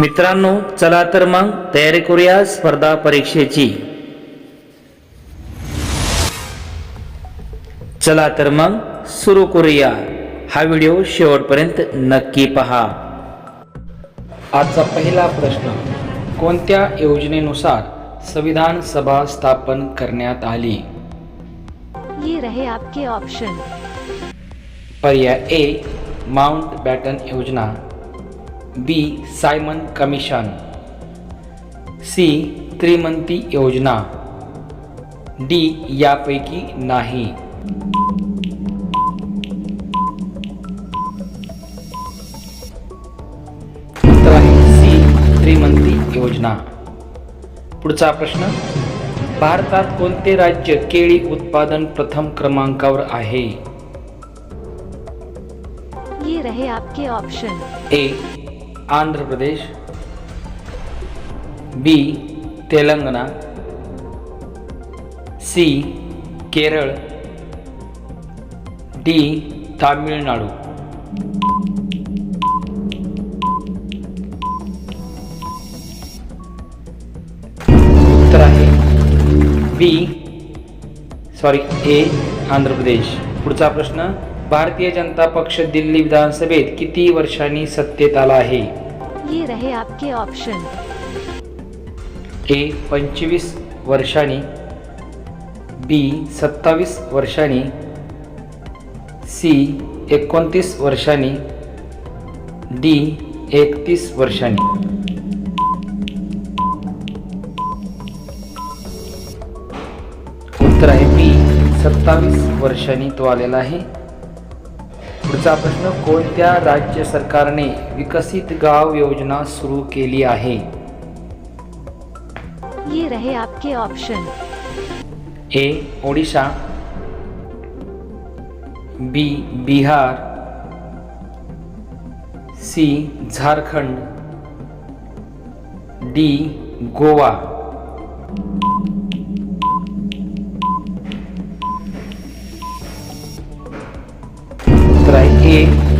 मित्रांनो चला तर मग तयारी करूया स्पर्धा परीक्षेची. चला तर मग सुरू करूया. हा व्हिडिओ शेवटपर्यंत नक्की पहा. आजचा पहिला प्रश्न कोणत्या योजनेनुसार संविधान सभा स्थापन करण्यात आली? ये रहे आपके ऑप्शन पर्याय ए माउंट बॅटन योजना. बी. Simon commission. सी. त्रिमंती योजना. डी. यापैकी नाही. आहे सी. त्रिमंती योजना. पुढचा प्रश्न. भारतात कोणते राज्य केळी उत्पादन प्रथम क्रमांकावर आहे? ये रहे आपके option A. Andhra Pradesh B Telangana C Kerala D Tamil Nadu. उत्तर आहे बी सॉरी ए आंध्र प्रदेश. पुढचा प्रश्न भारतीय जनता पक्ष दिल्ली विधानसभेत किती वर्षांनी सत्तेत आला आहे? ये रहे आपके ऑप्शन ए पंचवीस वर्षांनी. बी सत्तावीस वर्षांनी. सी एकोणतीस वर्षांनी. डी एकतीस वर्षांनी. उत्तर आहे बी सत्तावीस वर्षांनी तो आलेला आहे. पुढचा प्रश्न कोणत्या राज्य सरकारने विकसित गाव योजना सुरू केली आहे? ये रहे आपके option A Odisha. B Bihar. C Jharkhand. D Goa.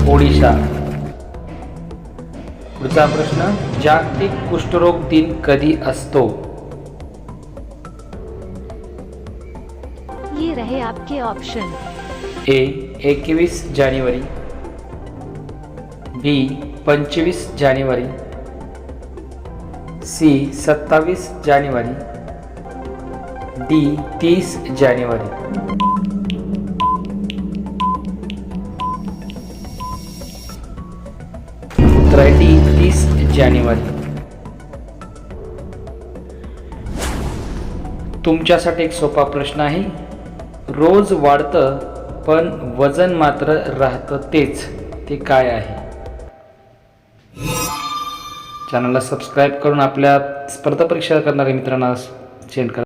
Odisha. पुढचा प्रश्न जागतिक कुष्ठरोग दिन कधी असतो? ये रहे आपके ऑप्शन ए एकवीस जानेवारी. बी पंचवीस जानेवारी. सी सत्तावीस जानेवारी. डी तीस जानेवारी. आहे तीस जानेवारी. तुमच्यासाठी एक सोपा प्रश्न आहे. रोज वाढतं पण वजन मात्र राहतं तेच. ते काय आहे? चॅनलला सबस्क्राईब करून आपल्या स्पर्धा परीक्षा करणाऱ्या मित्रांना सेंड करा.